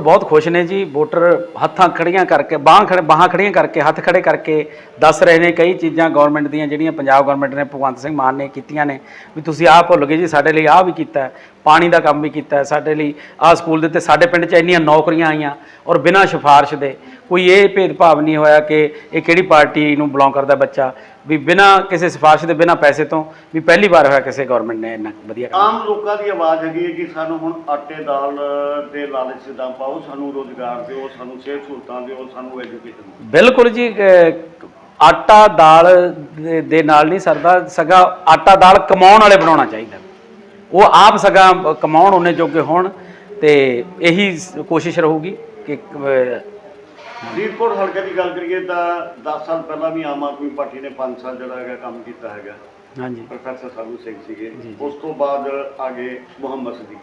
ਬਹੁਤ ਖੁਸ਼ ਨੇ ਜੀ। ਵੋਟਰ ਹੱਥਾਂ ਖੜੀਆਂ ਕਰਕੇ, ਬਾਹਾਂ ਖੜੇ ਬਾਹਾਂ ਖੜੀਆਂ ਕਰਕੇ, ਹੱਥ ਖੜੇ ਕਰਕੇ ਦੱਸ ਰਹੇ ਨੇ ਕਈ ਚੀਜ਼ਾਂ ਗਵਰਨਮੈਂਟ ਦੀਆਂ ਜਿਹੜੀਆਂ ਪੰਜਾਬ ਗਵਰਨਮੈਂਟ ਨੇ, ਭਗਵੰਤ ਸਿੰਘ ਮਾਨ ਨੇ ਕੀਤੀਆਂ ਨੇ। ਵੀ ਤੁਸੀਂ ਆਹ ਭੁੱਲ ਗਏ ਜੀ, ਸਾਡੇ ਲਈ ਆਹ ਵੀ ਕੀਤਾ ਪਾਣੀ ਦਾ ਕੰਮ ਵੀ ਕੀਤਾ ਸਾਡੇ ਲਈ ਆਹ ਸਕੂਲ ਦੇ ਤੇ ਸਾਡੇ ਪਿੰਡ 'ਚ ਇੰਨੀਆਂ ਨੌਕਰੀਆਂ ਆਈਆਂ ਔਰ ਬਿਨਾਂ ਸਿਫਾਰਿਸ਼ ਦੇ ਕੋਈ ਇਹ ਭੇਦਭਾਵ ਨਹੀਂ ਹੋਇਆ ਕਿ ਇਹ ਕਿਹੜੀ ਪਾਰਟੀ ਨੂੰ ਬਿਲੋਂਗ ਕਰਦਾ ਬੱਚਾ? ਵੀ ਬਿਨਾਂ ਕਿਸੇ ਸਿਫਾਰਿਸ਼ ਦੇ ਬਿਨਾਂ ਪੈਸੇ ਤੋਂ ਵੀ ਪਹਿਲੀ ਵਾਰ ਹੋਇਆ ਕਿਸੇ ਗਵਰਨਮੈਂਟ ਨੇ ਇੰਨਾ ਵਧੀਆ ਕੰਮ ਆਮ ਲੋਕਾਂ ਦੀ ਆਵਾਜ਼ ਹੈਗੀ ਹੈ ਕਿ ਸਾਨੂੰ ਹੁਣ ਆਟੇ ਦਾਲ ਦੇ ਲਾਲਚ ਨਾ ਪਾਓ ਸਾਨੂੰ ਰੋਜ਼ਗਾਰ ਦਿਓ ਸਾਨੂੰ ਸਿਹਤ ਸਹੂਲਤਾਂ ਦਿਓ ਸਾਨੂੰ ਐਜੂਕੇਸ਼ਨ ਬਿਲਕੁਲ ਜੀ ਆਟਾ ਦਾਲ ਦੇ- ਦੇ ਨਾਲ ਨਹੀਂ ਸਰਦਾ ਸਗਾ ਆਟਾ ਦਾਲ ਕਮਾਉਣ ਵਾਲੇ ਬਣਾਉਣਾ ਚਾਹੀਦਾ। ਉਹ ਆਪ ਸਗਾ ਕਮਾਉਣ ਉਹਨੇ ਜੋਗੇ ਹੋਣ ਤੇ ਇਹੀ ਕੋਸ਼ਿਸ਼ ਰਹੂਗੀ ਕਿ ਫਰੀਦਕੋਟ ਹਲਕੇ ਦੀ ਗੱਲ ਕਰੀਏ ਤਾਂ 10 ਸਾਲ ਪਹਿਲਾਂ ਵੀ ਆਮ ਆਦਮੀ ਪਾਰਟੀ ਨੇ 5 ਸਾਲ ਜਿਹੜਾ ਹੈਗਾ ਕੰਮ ਕੀਤਾ ਹੈਗਾ। ਹਾਂਜੀ। ਪ੍ਰੋਫੈਸਰ ਸਾਧੂ ਸਿੰਘ ਸੀਗੇ। ਉਸ ਤੋਂ ਬਾਅਦ ਆਗੇ ਮੁਹੰਮਦ ਸਦੀਕ।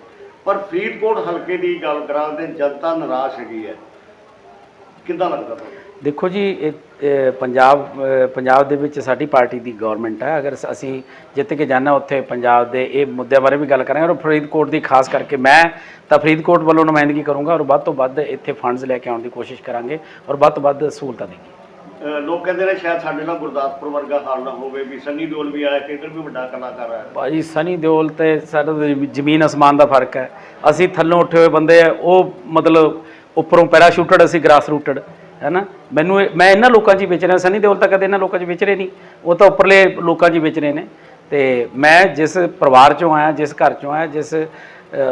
ਪਰ ਫਰੀਦਕੋਟ ਹਲਕੇ ਦੀ ਗੱਲ ਕਰਾਂ ਤੇ ਜਨਤਾ ਨਿਰਾਸ਼ ਹੈਗੀ ਹੈ। ਕਿੱਦਾਂ ਲੱਗਦਾ ਤੁਹਾਨੂੰ? ਦੇਖੋ ਜੀ ਪੰਜਾਬ ਪੰਜਾਬ ਦੇ ਵਿੱਚ ਸਾਡੀ ਪਾਰਟੀ ਦੀ ਗਵਰਨਮੈਂਟ ਹੈ ਅਗਰ ਅਸੀਂ ਜਿੱਤ ਕੇ ਜਾਣਾ ਉੱਥੇ ਪੰਜਾਬ ਦੇ ਇਹ ਮੁੱਦਿਆਂ ਬਾਰੇ ਵੀ ਗੱਲ ਕਰਾਂਗੇ। ਔਰ ਫਰੀਦਕੋਟ ਦੀ ਖਾਸ ਕਰਕੇ ਮੈਂ ਤਾਂ ਫਰੀਦਕੋਟ ਵੱਲੋਂ ਨੁਮਾਇੰਦਗੀ ਕਰੂੰਗਾ ਔਰ ਵੱਧ ਤੋਂ ਵੱਧ ਇੱਥੇ ਫੰਡਸ ਲੈ ਕੇ ਆਉਣ ਦੀ ਕੋਸ਼ਿਸ਼ ਕਰਾਂਗੇ ਔਰ ਵੱਧ ਤੋਂ ਵੱਧ ਸਹੂਲਤਾਂ ਅਹ ਲੋਕ ਕਹਿੰਦੇ ਨੇ ਸ਼ਾਇਦ ਸਾਡੇ ਨਾਲ ਗੁਰਦਾਸਪੁਰ ਵਰਗਾ ਹਾਲ ਨਾ ਹੋਵੇ ਵੀ ਸੰਨੀ ਦਿਓਲ ਵੀ ਆਇਆ ਕਿ ਇੱਧਰ ਵੀ ਵੱਡਾ ਕਲਾਕਾਰ ਹੈ ਭਾਜੀ ਸਨੀ ਦਿਓਲ ਤੇ ਸਾਡਾ ਜ਼ਮੀਨ ਅਸਮਾਨ ਦਾ ਫ਼ਰਕ ਹੈ। ਅਸੀਂ ਥੱਲੋਂ ਉੱਠੇ ਹੋਏ ਬੰਦੇ ਆ ਉਹ ਮਤਲਬ ਉੱਪਰੋਂ ਪੈਰਾਸ਼ੂਟਡ ਅਸੀਂ ਗ੍ਰਾਸ ਰੂਟਡ ਹੈ ਨਾ ਮੈਨੂੰ ਮੈਂ ਇਹਨਾਂ ਲੋਕਾਂ 'ਚ ਹੀ ਵਿਚ ਰਿਹਾ ਸਨੀ ਦਿਓਲ ਤਾਂ ਕਦੇ ਇਹਨਾਂ ਲੋਕਾਂ 'ਚ ਵਿਚਰੇ ਨਹੀਂ। ਉਹ ਤਾਂ ਉੱਪਰਲੇ ਲੋਕਾਂ 'ਚ ਹੀ ਵਿਚ ਰਹੇ ਨੇ। ਤੇ ਮੈਂ ਜਿਸ ਪਰਿਵਾਰ 'ਚੋਂ ਆਇਆ ਜਿਸ ਘਰ 'ਚੋਂ ਆਇਆ ਜਿਸ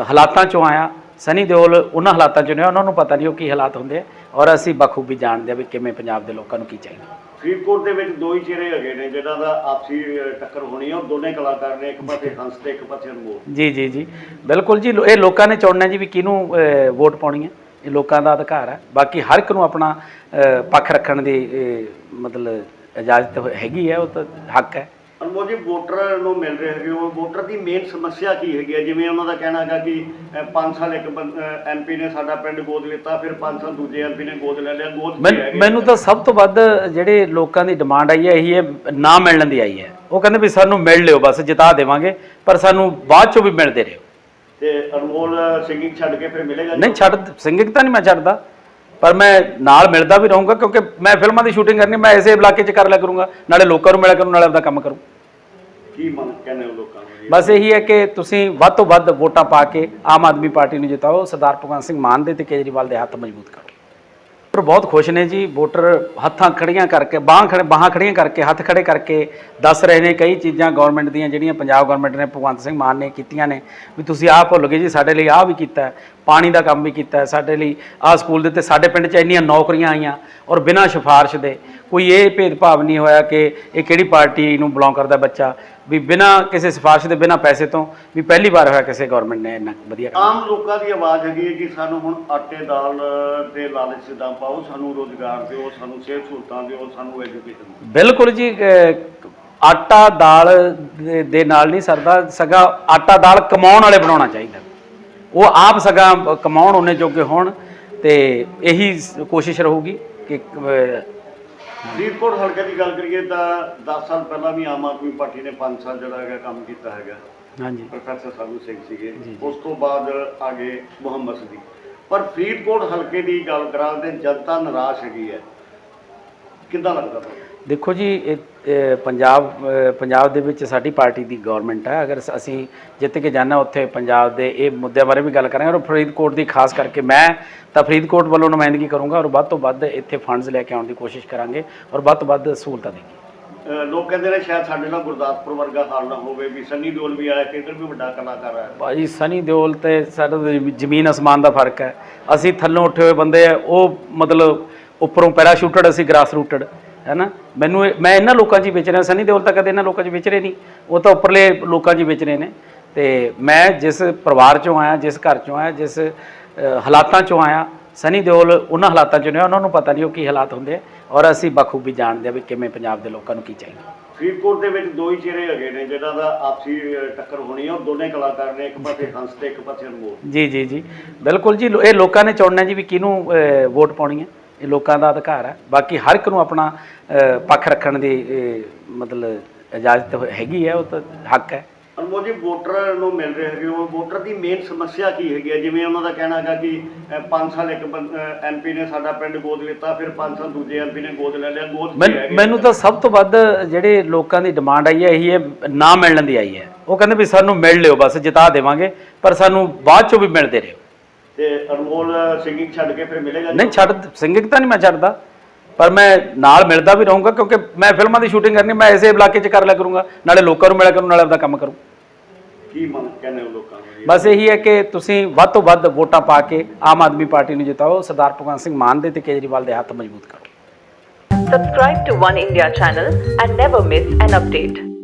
ਹਾਲਾਤਾਂ 'ਚੋਂ ਆਇਆ ਸਨੀ ਦਿਓਲ ਉਹਨਾਂ ਹਾਲਾਤਾਂ 'ਚੋਂ ਨੇ ਉਹਨਾਂ ਨੂੰ ਪਤਾ ਨਹੀਂ ਉਹ ਕੀ ਹਾਲਾਤ ਹੁੰਦੇ ਆ ਔਰ ਅਸੀਂ ਬਖੂਬੀ ਜਾਣਦੇ ਆ ਵੀ ਕਿਵੇਂ ਪੰਜਾਬ ਦੇ ਲੋਕਾਂ ਨੂੰ ਕੀ ਚਾਹੀਦਾ। ਫਰੀਦਕੋਟ ਦੇ ਵਿੱਚ ਦੋ ਹੀ ਚਿਹਰੇ ਹੈਗੇ ਨੇ ਜਿਹਨਾਂ ਦਾ ਆਪਸੀ ਟੱਕਰ ਹੋਣੀ ਉਹ ਦੋਨੇ ਕਲਾਕਾਰ ਨੇ ਇੱਕ ਪਾਸੇ ਹੰਸ ਤੇ ਇੱਕ ਪਾਸੇ ਅਨਮੋਲ। ਜੀ ਜੀ ਜੀ। ਬਿਲਕੁਲ ਜੀ ਇਹ ਲੋਕਾਂ ਨੇ ਚੁਣਨਾ ਜੀ ਵੀ ਕਿਹਨੂੰ ਵੋਟ ਪਾਉਣੀ ਹੈ ਇਹ ਲੋਕਾਂ ਦਾ ਅਧਿਕਾਰ ਹੈ। ਬਾਕੀ ਹਰ ਇੱਕ ਨੂੰ ਆਪਣਾ ਪੱਖ ਰੱਖਣ ਦੀ ਮਤਲਬ ਇਜਾਜ਼ਤ ਹੈਗੀ ਹੈ ਉਹ ਤਾਂ ਹੱਕ ਹੈ। ਅਨਮੋਲ ਜੀ ਵੋਟਰ ਨੂੰ ਮਿਲ ਰਹੇ ਹੈਗੇ ਉਹ ਵੋਟਰ ਦੀ ਮੇਨ ਸਮੱਸਿਆ ਕੀ ਹੈਗੀ ਹੈ? ਜਿਵੇਂ ਉਹਨਾਂ ਦਾ ਕਹਿਣਾ ਹੈਗਾ ਕਿ 5 ਸਾਲ ਇੱਕ ਐਮਪੀ ਨੇ ਸਾਡਾ ਪਿੰਡ ਗੋਦ ਲਿੱਤਾ ਫਿਰ 5 ਸਾਲ ਦੂਜੇ ਐਮਪੀ ਨੇ ਗੋਦ ਲੈ ਲਿਆ ਗੋਦ? ਮੈਨੂੰ ਤਾਂ ਸਭ ਤੋਂ ਵੱਧ ਜਿਹੜੇ ਲੋਕਾਂ ਦੀ ਡਿਮਾਂਡ ਆਈ ਹੈ ਇਹੀ ਹੈ ਨਾ ਮਿਲਣ ਦੀ ਆਈ ਹੈ। ਉਹ ਕਹਿੰਦੇ ਵੀ ਸਾਨੂੰ ਮਿਲ ਲਿਓ ਬਸ ਜਿਤਾ ਦੇਵਾਂਗੇ ਪਰ ਸਾਨੂੰ ਬਾਅਦ ਚੋਂ ਵੀ ਮਿਲਦੇ ਰਹੋ। ਤੇ ਅਨਮੋਲ ਸਿੰਗਿੰਗ ਛੱਡ ਕੇ ਫਿਰ ਮਿਲੇਗਾ ਨਹੀਂ ਛੱਡ ਸਿੰਗਿੰਗ ਤਾਂ ਨਹੀਂ ਮੈਂ ਛੱਡਦਾ। ਪਰ ਮੈਂ ਨਾਲ ਮਿਲਦਾ ਵੀ ਰਹੂੰਗਾ ਕਿਉਂਕਿ ਮੈਂ ਫਿਲਮਾਂ ਦੀ ਸ਼ੂਟਿੰਗ ਕਰਨੀ ਮੈਂ ਇਸੇ ਇਲਾਕੇ 'ਚ ਕਰ ਲਿਆ ਕਰੂੰਗਾ। ਨਾਲੇ ਲੋਕਾਂ ਨੂੰ ਮਿਲਿਆ ਕਰੂੰ ਨਾਲੇ ਆਪਦਾ ਕੰਮ ਕਰੂੰ। ਕੀ ਮਨ ਕਹਿੰਦੇ ਹੋ ਲੋਕਾਂ ਨੂੰ? ਬਸ ਇਹੀ ਹੈ ਕਿ ਤੁਸੀਂ ਵੱਧ ਤੋਂ ਵੱਧ ਵੋਟਾਂ ਪਾ ਕੇ ਆਮ ਆਦਮੀ ਪਾਰਟੀ ਨੂੰ ਜਿਤਾਓ। ਸਰਦਾਰ ਭਗਵੰਤ ਸਿੰਘ ਮਾਨ ਦੇ ਤੇ ਕੇਜਰੀਵਾਲ ਦੇ ਹੱਥ ਮਜ਼ਬੂਤ ਕਰੋ। ਪਰ ਬਹੁਤ ਖੁਸ਼ ਨੇ ਜੀ, ਵੋਟਰ ਹੱਥਾਂ ਖੜੀਆਂ ਕਰਕੇ, ਬਾਹਾਂ ਖੜੇ ਬਾਹਾਂ ਖੜੀਆਂ ਕਰਕੇ, ਹੱਥ ਖੜੇ ਕਰਕੇ ਦੱਸ ਰਹੇ ਨੇ ਕਈ ਚੀਜ਼ਾਂ ਗਵਰਨਮੈਂਟ ਦੀਆਂ ਜਿਹੜੀਆਂ ਪੰਜਾਬ ਗਵਰਨਮੈਂਟ ਨੇ, ਭਗਵੰਤ ਸਿੰਘ ਮਾਨ ਨੇ ਕੀਤੀਆਂ ਨੇ, ਵੀ ਤੁਸੀਂ ਆਹ ਭੁੱਲ ਗਏ ਜੀ, ਸਾਡੇ ਲਈ ਆਹ ਵੀ ਕੀਤਾ ਪਾਣੀ ਦਾ ਕੰਮ ਵੀ ਕੀਤਾ ਸਾਡੇ ਲਈ ਆਹ ਸਕੂਲ ਦੇ ਤੇ ਸਾਡੇ ਪਿੰਡ 'ਚ ਇੰਨੀਆਂ ਨੌਕਰੀਆਂ ਆਈਆਂ ਔਰ ਬਿਨਾਂ ਸਿਫਾਰਿਸ਼ ਦੇ ਕੋਈ ਇਹ ਭੇਦਭਾਵ ਨਹੀਂ ਹੋਇਆ ਕਿ ਇਹ ਕਿਹੜੀ ਪਾਰਟੀ ਨੂੰ ਬਿਲੋਂਗ ਕਰਦਾ ਬੱਚਾ। ਵੀ ਬਿਨਾਂ ਕਿਸੇ ਸਿਫਾਰਿਸ਼ ਦੇ ਬਿਨਾਂ ਪੈਸੇ ਤੋਂ ਵੀ ਪਹਿਲੀ ਵਾਰ ਹੋਇਆ ਕਿਸੇ ਗਵਰਨਮੈਂਟ ਨੇ ਇੰਨਾ ਵਧੀਆ ਕੰਮ ਆਮ ਲੋਕਾਂ ਦੀ ਆਵਾਜ਼ ਹੈਗੀ ਹੈ ਕਿ ਸਾਨੂੰ ਹੁਣ ਆਟੇ ਦਾਲ ਦੇ ਲਾਲਚ ਨਾ ਪਾਓ ਸਾਨੂੰ ਰੋਜ਼ਗਾਰ ਦਿਓ ਸਾਨੂੰ ਸਿਹਤ ਸਹੂਲਤਾਂ ਦਿਓ ਸਾਨੂੰ ਐਜੂਕੇਸ਼ਨ ਦਿਓ। ਬਿਲਕੁਲ ਜੀ ਆਟਾ ਦਾਲ ਦੇ- ਦੇ ਨਾਲ ਨਹੀਂ ਸਰਦਾ ਸਗਾ ਆਟਾ ਦਾਲ ਕਮਾਉਣ ਵਾਲੇ ਬਣਾਉਣਾ ਚਾਹੀਦਾ। ਉਹ ਆਪ ਸਗਾ ਕਮਾਉਣ ਉਹਨੇ ਜੋਗੇ ਹੋਣ ਤੇ ਇਹੀ ਕੋਸ਼ਿਸ਼ ਰਹੂਗੀ ਕਿ ਫਰੀਦਕੋਟ ਹਲਕੇ ਦੀ ਗੱਲ ਕਰੀਏ ਤਾਂ 10 ਸਾਲ ਪਹਿਲਾਂ ਵੀ ਆਮ ਆਦਮੀ ਪਾਰਟੀ ਨੇ 5 ਸਾਲ ਜਿਹੜਾ ਹੈਗਾ ਕੰਮ ਕੀਤਾ ਹੈਗਾ। ਹਾਂਜੀ। ਪ੍ਰੋਫੈਸਰ ਸਾਧੂ ਸਿੰਘ ਸੀਗੇ। ਉਸ ਤੋਂ ਬਾਅਦ ਆਗੇ ਮੁਹੰਮਦ ਸਦੀਕ। ਪਰ ਫਰੀਦਕੋਟ ਹਲਕੇ ਦੀ ਗੱਲ ਕਰਾਂ ਤੇ ਜਨਤਾ ਨਿਰਾਸ਼ ਹੈਗੀ ਹੈ। ਕਿੱਦਾਂ ਲੱਗਦਾ? ਦੇਖੋ ਜੀ ਪੰਜਾਬ ਪੰਜਾਬ ਦੇ ਵਿੱਚ ਸਾਡੀ ਪਾਰਟੀ ਦੀ ਗਵਰਨਮੈਂਟ ਹੈ ਅਗਰ ਅਸੀਂ ਜਿੱਤ ਕੇ ਜਾਣਾ ਉੱਥੇ ਪੰਜਾਬ ਦੇ ਇਹ ਮੁੱਦਿਆਂ ਬਾਰੇ ਵੀ ਗੱਲ ਕਰਾਂਗੇ। ਔਰ ਫਰੀਦਕੋਟ ਦੀ ਖਾਸ ਕਰਕੇ ਮੈਂ ਤਾਂ ਫਰੀਦਕੋਟ ਵੱਲੋਂ ਨੁਮਾਇੰਦਗੀ ਕਰੂੰਗਾ ਔਰ ਵੱਧ ਤੋਂ ਵੱਧ ਇੱਥੇ ਫੰਡਸ ਲੈ ਕੇ ਆਉਣ ਦੀ ਕੋਸ਼ਿਸ਼ ਕਰਾਂਗੇ ਔਰ ਵੱਧ ਤੋਂ ਵੱਧ ਸਹੂਲਤਾਂ ਅਹ ਲੋਕ ਕਹਿੰਦੇ ਨੇ ਸ਼ਾਇਦ ਸਾਡੇ ਨਾਲ ਗੁਰਦਾਸਪੁਰ ਵਰਗਾ ਹਾਲ ਨਾ ਹੋਵੇ ਵੀ ਸੰਨੀ ਦਿਓਲ ਵੀ ਆਇਆ ਕਿ ਇੱਧਰ ਵੀ ਵੱਡਾ ਕਲਾਕਾਰ ਹੈ। ਭਾਜੀ ਸਨੀ ਦਿਓਲ ਤੇ ਸਾਡਾ ਤਾਂ ਜ਼ਮੀ- ਜ਼ਮੀਨ ਅਸਮਾਨ ਦਾ ਫ਼ਰਕ ਹੈ। ਅਸੀਂ ਥੱਲੋਂ ਉੱਠੇ ਹੋਏ ਬੰਦੇ ਆ ਉਹ ਮਤਲਬ ਉੱਪਰੋਂ ਪੈਰਾਸ਼ੂਟਡ ਅਸੀਂ ਗ੍ਰਾਸ ਰੂਟਡ ਹੈ ਨਾ ਮੈਨੂੰ ਇਹ- ਮੈਂ ਇਹਨਾਂ ਲੋਕਾਂ 'ਚ ਹੀ ਵਿਚ ਰਿਹਾ ਸਨੀ ਦਿਓਲ ਤਾਂ ਕਦੇ ਇਹਨਾਂ ਲੋਕਾਂ 'ਚ ਵਿਚਰੇ ਨਹੀਂ। ਉਹ ਤਾਂ ਉੱਪਰਲੇ ਲੋਕਾਂ 'ਚ ਹੀ ਵਿਚ ਰਹੇ ਨੇ। ਤੇ ਮੈਂ ਜਿਸ ਪਰਿਵਾਰ 'ਚੋਂ ਆਇਆ ਜਿਸ ਘਰ 'ਚੋਂ ਆਇਆ ਜਿਸ ਅ, ਹਾਲਾਤਾਂ 'ਚੋਂ ਆਇਆ ਸਨੀ ਦਿਓਲ ਉਹਨਾਂ ਹਾਲਾਤਾਂ 'ਚੋਂ ਨੇ ਉਹਨਾਂ ਨੂੰ ਪਤਾ ਨਹੀਂ ਉਹ ਕੀ ਹਾਲਾਤ ਹੁੰਦੇ ਆ। ਔਰ ਅਸੀਂ ਬਖੂਬੀ ਜਾਣਦੇ ਆ ਵੀ ਕਿਵੇਂ ਪੰਜਾਬ ਦੇ ਲੋਕਾਂ ਨੂੰ ਕੀ ਚਾਹੀਦਾ। ਫਰੀਦਕੋਟ ਦੇ ਵਿੱਚ ਦੋ ਹੀ ਚਿਹਰੇ ਹੈਗੇ ਨੇ ਜਿਹਨਾਂ ਦਾ ਆਪਸੀ ਅਹ, ਟੱਕਰ ਹੋਣੀ ਹੈ ਉਹ ਦੋਨੇ ਕਲਾਕਾਰ ਨੇ ਇੱਕ ਪਾਸੇ ਹੰਸ ਤੇ ਇੱਕ ਪਾਸੇ ਅਨਮੋਲ ਜੀ ਜੀ ਜੀ। ਬਿਲਕੁਲ ਜੀ ਲੋ- ਇਹ ਲੋਕਾਂ ਨੇ ਚੁਣਨਾ ਜੀ ਵੀ ਕਿਹਨੂੰ ਅਹ, ਵੋਟ ਪਾਉਣੀ ਹੈ। ਇਹ ਲੋਕਾਂ ਦਾ ਅਧਿਕਾਰ ਹੈ। ਬਾਕੀ ਹਰ ਇੱਕ ਨੂੰ ਆਪਣਾ ਪੱਖ ਰੱਖਣ ਦੀ ਮਤਲਬ ਇਜਾਜ਼ਤ ਹੈਗੀ ਹੈ ਉਹ ਤਾਂ ਹੱਕ ਹੈ। ਅਨਮੋਲ ਜੀ ਵੋਟਰ ਨੂੰ ਮਿਲ ਰਹੇ ਹੈਗੇ ਉਹ ਵੋਟਰ ਦੀ ਮੇਨ ਸਮੱਸਿਆ ਕੀ ਹੈਗੀ ਹੈ? ਜਿਵੇਂ ਉਹਨਾਂ ਦਾ ਕਹਿਣਾ ਹੈਗਾ ਕਿ 5 ਸਾਲ ਇੱਕ ਐਮਪੀ ਨੇ ਸਾਡਾ ਪਿੰਡ ਗੋਦ ਲਿੱਤਾ ਫਿਰ 5 ਸਾਲ ਦੂਜੇ ਐਮਪੀ ਨੇ ਗੋਦ ਲੈ ਲਿਆ ਗੋਦ? ਮੈਨੂੰ ਤਾਂ ਸਭ ਤੋਂ ਵੱਧ ਜਿਹੜੇ ਲੋਕਾਂ ਦੀ ਡਿਮਾਂਡ ਆਈ ਹੈ ਇਹੀ ਹੈ ਨਾ ਮਿਲਣ ਦੀ ਆਈ ਹੈ। ਉਹ ਕਹਿੰਦੇ ਵੀ ਸਾਨੂੰ ਮਿਲ ਲਿਓ ਬਸ ਜਿਤਾ ਦੇਵਾਂਗੇ ਪਰ ਸਾਨੂੰ ਬਾਅਦ ਚੋਂ ਵੀ ਮਿਲਦੇ ਰਹੋ। ਤੇ ਅਨਮੋਲ ਸਿੰਗਿੰਗ ਛੱਡ ਕੇ ਫਿਰ ਮਿਲੇਗਾ ਨਹੀਂ ਛੱਡ ਸਿੰਗਿੰਗ ਤਾਂ ਨਹੀਂ ਮੈਂ ਛੱਡਦਾ। ਪਰ ਮੈਂ ਨਾਲ ਮਿਲਦਾ ਵੀ ਰਹੂੰਗਾ ਕਿਉਂਕਿ ਮੈਂ ਫਿਲਮਾਂ ਦੀ ਸ਼ੂਟਿੰਗ ਕਰਨੀ ਮੈਂ ਇਸੇ ਇਲਾਕੇ 'ਚ ਕਰ ਲਿਆ ਕਰੂੰਗਾ। ਨਾਲੇ ਲੋਕਾਂ ਨੂੰ ਮਿਲਿਆ ਕਰੂੰ ਨਾਲੇ ਆਪਦਾ ਕੰਮ ਕਰੂੰ। ਕੀ ਮੰਗ ਕਹਿੰਦੇ ਹੋ ਲੋਕਾਂ ਨੂੰ? ਬਸ ਇਹੀ ਹੈ ਕਿ ਤੁਸੀਂ ਵੱਧ ਤੋਂ ਵੱਧ ਵੋਟਾਂ ਪਾ ਕੇ ਆਮ ਆਦਮੀ ਪਾਰਟੀ ਨੂੰ ਜਿਤਾਓ ਸਰਦਾਰ ਭਗਵੰਤ ਸਿੰਘ ਮਾਨ ਦੇ ਤੇ ਕੇਜਰੀਵਾਲ ਦੇ ਹੱਥ ਮਜ਼ਬੂਤ ਕਰੋ। Subscribe to One India channel and never miss an update.